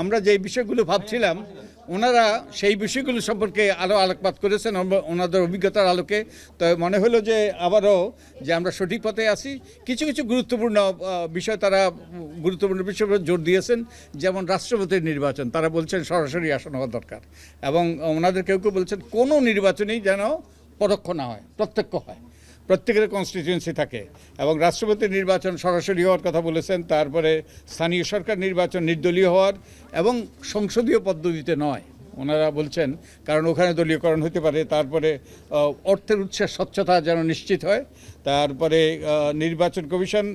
আমরা যে বিষয়গুলো ভাবছিলাম, ওনারা সেই বিষয়গুলো সম্পর্কে আরও আলোকপাত করেছেন ওনাদের অভিজ্ঞতার আলোকে। তো মনে হলো যে আবারও যে আমরা সঠিক পথে আছি, কিছু কিছু গুরুত্বপূর্ণ বিষয় তারা গুরুত্বপূর্ণ বিষয়ের জোর দিয়েছেন, যেমন রাষ্ট্রপতির নির্বাচন। তারা বলছেন সরাসরি আসন হওয়া দরকার। এবং ওনাদের কেউ কেউ বলছেন কোনো নির্বাচনেই যেন পরোক্ষ না হয়, প্রত্যক্ষ হয়। প্রত্যেকের কনস্টিটিউয়েন্সি থাকে এবং রাষ্ট্রপতির নির্বাচন সরাসরি হওয়ার কথা বলেছেন, তারপরে স্থানীয় সরকার নির্বাচন নির্দলীয় হওয়ার এবং সংসদীয় পদ্ধতিতে নয়। ওনারা বলছেন, কারণ ওখানে দলীয়করণ হতে পারে, তারপরে অর্থের উৎসের স্বচ্ছতা যেন নিশ্চিত হয়, তারপরে নির্বাচন কমিশন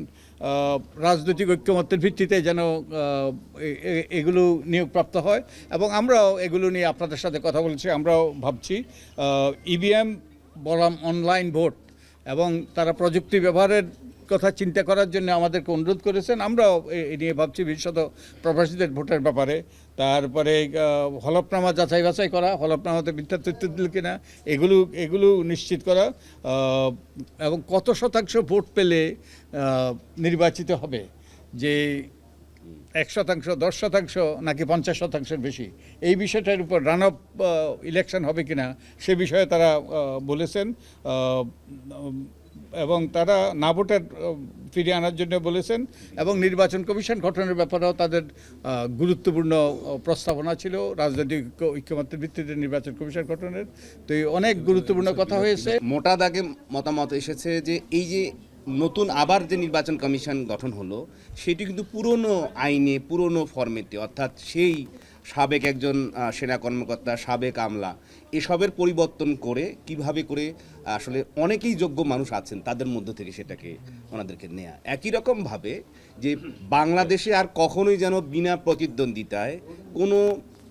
রাজনৈতিক ঐক্যমত্যের ভিত্তিতে যেন এগুলো নিয়োগপ্রাপ্ত হয় এবং আমরাও এগুলো নিয়ে আপনাদের সাথে কথা বলছি, আমরাও ভাবছি ইভিএম বনাম অনলাইন ভোট এবং তারা প্রযুক্তি ব্যবহারের কথা চিন্তা করার জন্য আমাদেরকে অনুরোধ করেছেন। আমরাও এ- নিয়ে ভাবছি বিশেষত প্রবাসীদের ভোটের ব্যাপারে। তারপরে হলফনামা যাচাই বাছাই করা, হলফনামাতে মিথ্যা তথ্য দিল কিনা, এগুলো এগুলো নিশ্চিত করা এবং কত শতাংশ ভোট পেলে নির্বাচিত হবে। যে এক শতাংশ, দশ শতাংশ, নাকি পঞ্চাশ শতাংশের বেশি? এই বিষয়টার উপর রান অফ ইলেকশন হবে কিনা, সে বিষয়ে তারা বলেছেন। এবং তারা না ভোটার ফিরিয়ে আনার জন্য বলেছেন। এবং নির্বাচন কমিশন গঠনের ব্যাপারেও তাদের গুরুত্বপূর্ণ প্রস্তাবনা ছিল। রাজনৈতিক ঐক্য- ঐক্যমত্যের ভিত্তিতে নির্বাচন কমিশন গঠনের। তো এই অনেক গুরুত্বপূর্ণ কথা হয়েছে। মোটা দাগে মতামত এসেছে যে, এই যে নতুন আবার যে নির্বাচন কমিশন গঠন হলো, সেটি কিন্তু পুরনো আইনে, পুরনো ফর্মেতে অর্থাৎ সেই সাবেক একজন সেনা কর্মকর্তা, সাবেক আমলা, এসবের পরিবর্তন করে কীভাবে করে, আসলে অনেকেই যোগ্য মানুষ আছেন, তাদের মধ্য থেকে সেটাকে ওনাদেরকে নেয়া। একই রকমভাবে যে বাংলাদেশে আর কখনোই যেন বিনা প্রতিদ্বন্দ্বিতায় কোনো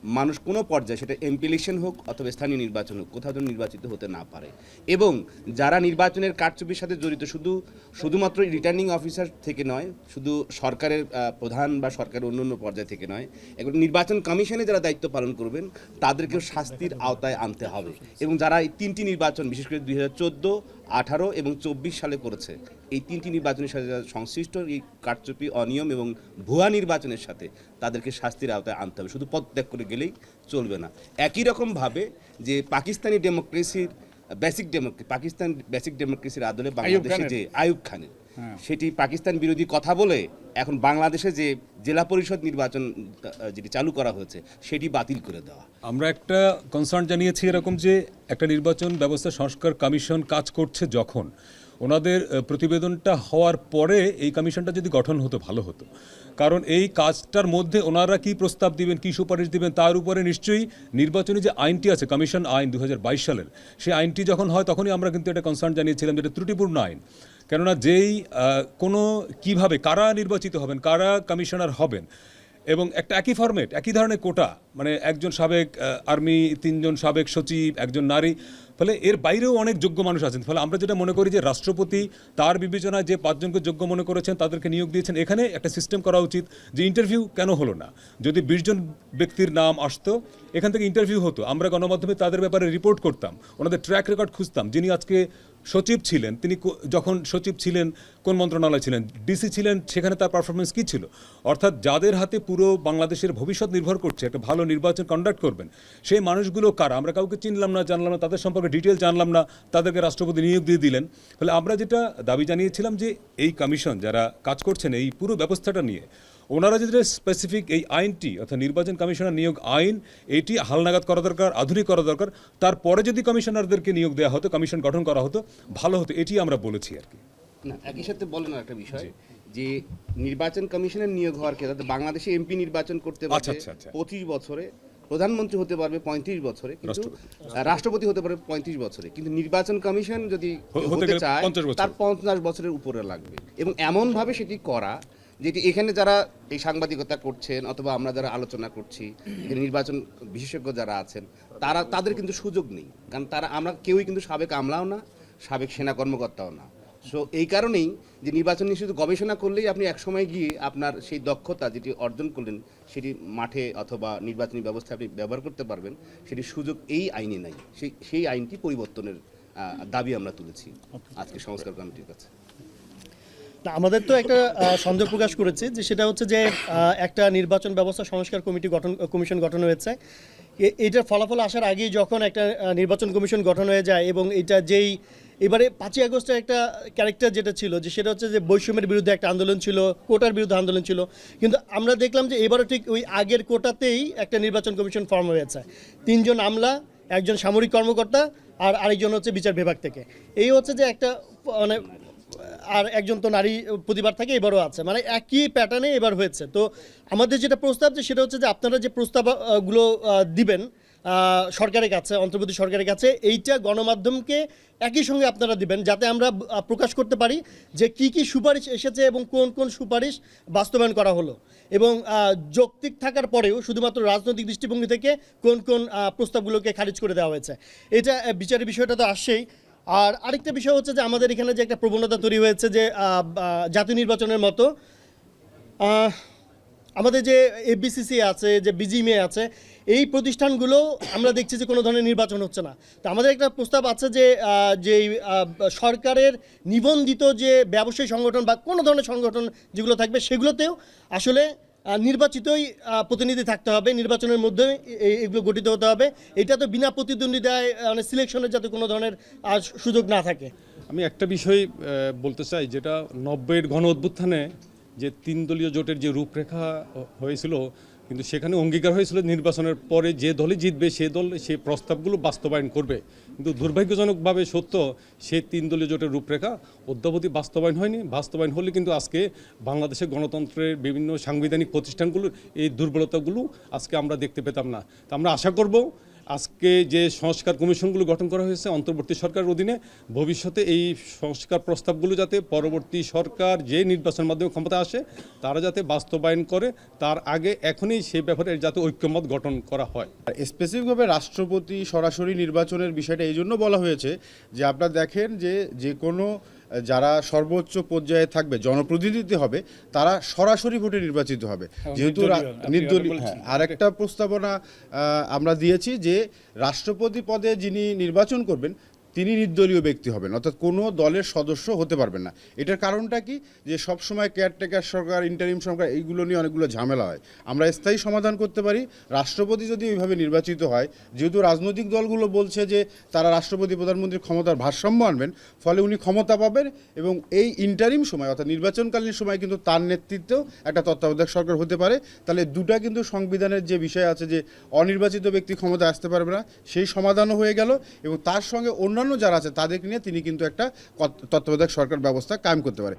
মানুষ কোনো পর্যায়ে সেটা এমপি ইলেকশন হোক অথবা স্থানীয় নির্বাচন হোক, কোথাও যেন নির্বাচিত হতে না পারে। এবং যারা নির্বাচনের কারচুপির সাথে জড়িত, শুধু, শুধুমাত্র রিটার্নিং অফিসার থেকে নয়, শুধু সরকারের প্রধান বা সরকারের অন্য অন্য পর্যায় থেকে নয়, এগুলো নির্বাচন কমিশনে যারা দায়িত্ব পালন করবেন, তাদেরকেও শাস্তির আওতায় আনতে হবে। এবং যারা এই তিনটি নির্বাচন, বিশেষ করে দুই হাজার চোদ্দ আঠারো এবং চব্বিশ সালে করেছে। এই তিনটি নির্বাচনের সাথে যারা সংশ্লিষ্ট, এই কারচুপি, অনিয়ম এবং ভুয়া নির্বাচনের সাথে তাদেরকে শাস্তির আওতায় আনতে হবে। শুধু পদত্যাগ করে গেলেই চলবে না। একই রকমভাবে যে পাকিস্তানি ডেমোক্রেসির বেসিক ডেমোক্রেসি পাকিস্তান বেসিক ডেমোক্রেসির আদলে বাংলাদেশে যে আয়ুব খানের সেটি পাকিস্তান বিরোধী কথা বলে এখন বাংলাদেশে যে জেলা পরিষদ নির্বাচন যেটি চালু করা হয়েছে সেটি বাতিল করে দেওয়া। আমরা একটা কনসার্ন জানিয়েছি এরকম যে একটা নির্বাচন ব্যবস্থা সংস্কার কমিশন কাজ করছে যখন। ওনাদের প্রতিবেদনটা হওয়ার পরে এই কমিশনটা যদি গঠন হতো, ভালো হতো। কারণ এই কাজটার মধ্যে ওনারা কি প্রস্তাব দিবেন, কি সুপারিশ দিবেন, তার উপরে নিশ্চয়ই নির্বাচনী যে আইনটি আছে, কমিশন আইন দু হাজার বাইশ সালের, সেই আইনটি যখন হয়, তখনই আমরা কিন্তু একটা কনসার্ন জানিয়েছিলাম যেটা ত্রুটিপূর্ণ আইন। কেননা যেই কোনো, কীভাবে, কারা নির্বাচিত হবেন, কারা কমিশনার হবেন এবং একটা একই ফরম্যাট একই ধরনের কোটা মানে একজন সাবেক আর্মি তিনজন সাবেক সচিব, একজন নারী, ফলে এর বাইরেও অনেক যোগ্য মানুষ আছেন। ফলে আমরা যেটা মনে করি যে রাষ্ট্রপতি তার বিবেচনায় যে পাঁচজনকে যোগ্য মনে করেছেন, তাদেরকে নিয়োগ দিয়েছেন, এখানে একটা সিস্টেম করা উচিত যে ইন্টারভিউ কেন হলো না। যদি বিশজন ব্যক্তির নাম আসতো, এখান থেকে ইন্টারভিউ হতো। আমরা গণমাধ্যমে তাদের ব্যাপারে রিপোর্ট করতাম, ওনাদের ট্র্যাক রেকর্ড খুঁজতাম, যিনি আজকে সচিব ছিলেন, তিনি যখন সচিব ছিলেন, কোন মন্ত্রণালয় ছিলেন? ডিসি ছিলেন, সেখানে তার পারফরমেন্স কী ছিল? অর্থাৎ যাদের হাতে পুরো বাংলাদেশের ভবিষ্যৎ নির্ভর করছে, একটা ভালো নির্বাচন কন্ডাক্ট করবেন, সেই মানুষগুলো কারা? আমরা কাউকে চিনলাম না, জানলাম না, তাদের সম্পর্কে ডিটেল জানলাম না, তাদেরকে রাষ্ট্রপতি নিয়োগ দিয়ে দিলেন। ফলে আমরা যেটা দাবি জানিয়েছিলাম যে, এই কমিশন যারা কাজ করছেন, এই পুরো ব্যবস্থাটা নিয়ে ওনারা যেটা স্পেসিফিক এই আইনটি অর্থাৎ নির্বাচন কমিশনার নিয়োগ আইন এটি হালনাগাদ করা দরকার আধুনিক করা দরকার। তারপরে যদি কমিশনারদেরকে নিয়োগ দেওয়া হতো কমিশন গঠন করা হতো ভালো হতো এটি আমরা বলেছি আর কি। না একই সাথে বলেন একটা বিষয় যে নির্বাচন কমিশনের নিয়োগ হওয়ার ক্ষেত্রে বাংলাদেশে এমপি নির্বাচন করতে আচ্ছা, পারবে আচ্ছা, আচ্ছা। পঁচিশ বছরে প্রধানমন্ত্রী হতে পারবে পঁয়ত্রিশ বছরে কিন্তু রাষ্ট্রপতি। হতে পারবে পঁয়ত্রিশ বছরে। কিন্তু নির্বাচন কমিশন যদি হতে চায় তার পঞ্চাশ বছরের উপরে লাগবে। এবং এমন ভাবে সেটি করা যেটি এখানে যারা এই সাংবাদিকতা করছেন অথবা আমরা যারা আলোচনা করছি নির্বাচন বিশেষজ্ঞ যারা আছেন তারা তাদের কিন্তু সুযোগ নেই। কারণ তারা আমরা কেউই কিন্তু সাবেক আমলাও না সাবেক সেনা কর্মকর্তাও না। সো এই কারণেই যে নির্বাচন নিয়ে শুধু গবেষণা করলেই আপনি একসময় গিয়ে আপনার সেই দক্ষতা যেটি অর্জন করলেন সেটি মাঠে অথবা নির্বাচনী ব্যবস্থা আপনি ব্যবহার করতে পারবেন সেটি সুযোগ এই আইনে নাই। সেই সেই আইনটি পরিবর্তনের দাবি আমরা তুলেছি। আজকে সংস্কার কমিটির কাছে। আমাদের তো একটা সন্দেহ প্রকাশ করেছে যে সেটা হচ্ছে যে একটা নির্বাচন ব্যবস্থা সংস্কার কমিটি গঠন, কমিশন গঠন হয়েছে। এটার ফলাফল আসার আগেই যখন একটা নির্বাচন কমিশন গঠন হয়ে যায় এবং এটা যেই, এবারে পাঁচই আগস্টের একটা ক্যারেক্টার যেটা ছিল যে সেটা হচ্ছে যে বৈষম্যের বিরুদ্ধে একটা আন্দোলন ছিল, কোটার বিরুদ্ধে আন্দোলন ছিল। কিন্তু আমরা দেখলাম যে এবারও ঠিক ওই আগের কোটাতেই একটা নির্বাচন কমিশন ফর্ম হয়েছে। তিনজন আমলা, একজন সামরিক কর্মকর্তা আর আরেকজন হচ্ছে বিচার বিভাগ থেকে। এই হচ্ছে যে একটা মানে আর একজন তো নারী প্রতিবার থাকে এবারও আছে। মানে একই প্যাটার্নে এবার হয়েছে। তো আমাদের যেটা প্রস্তাব যে সেটা হচ্ছে যে আপনারা যে প্রস্তাবগুলো দিবেন সরকারের কাছে, অন্তর্বর্তী সরকারের কাছে, এইটা গণমাধ্যমকে একই সঙ্গে আপনারা দিবেন যাতে আমরা প্রকাশ করতে পারি যে কি কি সুপারিশ এসেছে এবং কোন কোন সুপারিশ বাস্তবায়ন করা হলো। এবং যৌক্তিক থাকার পরেও শুধুমাত্র রাজনৈতিক দৃষ্টিভঙ্গি থেকে কোন কোন প্রস্তাবগুলোকে খারিজ করে দেওয়া হয়েছে। এটা বিচারের বিষয়টা তো আসছেই। আর আরেকটা বিষয় হচ্ছে যে আমাদের এখানে যে একটা প্রবণতা তৈরি হয়েছে যে জাতীয় নির্বাচনের মতো আমাদের যে এফবিসিসি আছে, যে বিজিএমএ আছে, এই প্রতিষ্ঠানগুলো আমরা দেখছি যে কোনো ধরনের নির্বাচন হচ্ছে না। তো আমাদের একটা প্রস্তাব আছে যে যে সরকারের নিবন্ধিত যে ব্যবসায়ী সংগঠন বা কোনো ধরনের সংগঠন যেগুলো থাকবে সেগুলোতেও আসলে নির্বাচিতই প্রতিনিধি থাকতে হবে, নির্বাচনের মধ্যে এগুলো গঠিত হতে হবে। এটা তো বিনা প্রতিদ্বন্দ্বিতায় মানে সিলেকশনের যাতে কোনো ধরনের সুযোগ না থাকে। আমি একটা বিষয় বলতে চাই, যেটা নব্বইয়ের গণ অভ্যুত্থানে যে তিন দলীয় জোটের যে রূপরেখা হয়েছিল কিন্তু সেখানে অঙ্গীকার হয়েছিল নির্বাচনের পরে যে দলই জিতবে সে দল সেই প্রস্তাবগুলো বাস্তবায়ন করবে। কিন্তু দুর্ভাগ্যজনকভাবে সত্য সেই তিন দলীয় জোটের রূপরেখা অদ্যাবধি বাস্তবায়ন হয়নি। বাস্তবায়ন হলে কিন্তু আজকে বাংলাদেশের গণতন্ত্রের বিভিন্ন সাংবিধানিক প্রতিষ্ঠানগুলোর এই দুর্বলতাগুলো আজকে আমরা দেখতে পেতাম না। তা আমরা আশা করব আজকে যে সংস্কার কমিশনগুলো গঠন করা হয়েছে অন্তর্বর্তী সরকারের অধীনে, ভবিষ্যতে এই সংস্কার প্রস্তাবগুলো যাতে পরবর্তী সরকার যে নির্বাচনের মাধ্যমে ক্ষমতা আসে, তারা যাতে বাস্তবায়ন করে, তার আগে এখনই সেই ব্যাপারে যাতে ঐক্যমত গঠন করা হয়। স্পেসিফিকভাবে রাষ্ট্রপতি সরাসরি নির্বাচনের বিষয়টা এই জন্য বলা হয়েছে যে, আপনারা দেখেন যে যে কোনো যারা সর্বোচ্চ পর্যায়ে থাকবে জনপ্রতিনিধি হবে তারা সরাসরি ভোটে নির্বাচিত হবে। যেহেতু রা- নির্দলীয় হ্যাঁ, আরেকটা প্রস্তাবনা আহ, আমরা দিয়েছি যে রাষ্ট্রপতি পদে যিনি নির্বাচন করবেন তিনি নির্দলীয় ব্যক্তি হবেন, অর্থাৎ কোনো দলের সদস্য হতে পারবেন না। এটার কারণটা কি? যে সবসময় কেয়ারটেকার সরকার ইন্টারিম সরকার, এইগুলো নিয়ে অনেকগুলো ঝামেলা হয়। আমরা স্থায়ী সমাধান করতে পারি। রাষ্ট্রপতি যদি ওইভাবে নির্বাচিত হয়, যেহেতু রাজনৈতিক দলগুলো বলছে যে তারা রাষ্ট্রপতি, প্রধানমন্ত্রীর ক্ষমতার ভারসাম্য আনবেন, ফলে উনি ক্ষমতা পাবেন এবং এই ইন্টারিম সময়, অর্থাৎ নির্বাচনকালীন সময় কিন্তু তার নেতৃত্বেও একটা তত্ত্বাবধায়ক সরকার হতে পারে। তাহলে দুটা কিন্তু সংবিধানের যে বিষয় আছে যে অনির্বাচিত ব্যক্তি ক্ষমতা আসতে পারবে না, সেই সমাধানও হয়ে গেল এবং তার সঙ্গে অন্যান্য যারা আছে তাদেরকে নিয়ে তিনি কিন্তু একটা তত্ত্বাবধায়ক সরকার ব্যবস্থা কায়েম করতে পারে।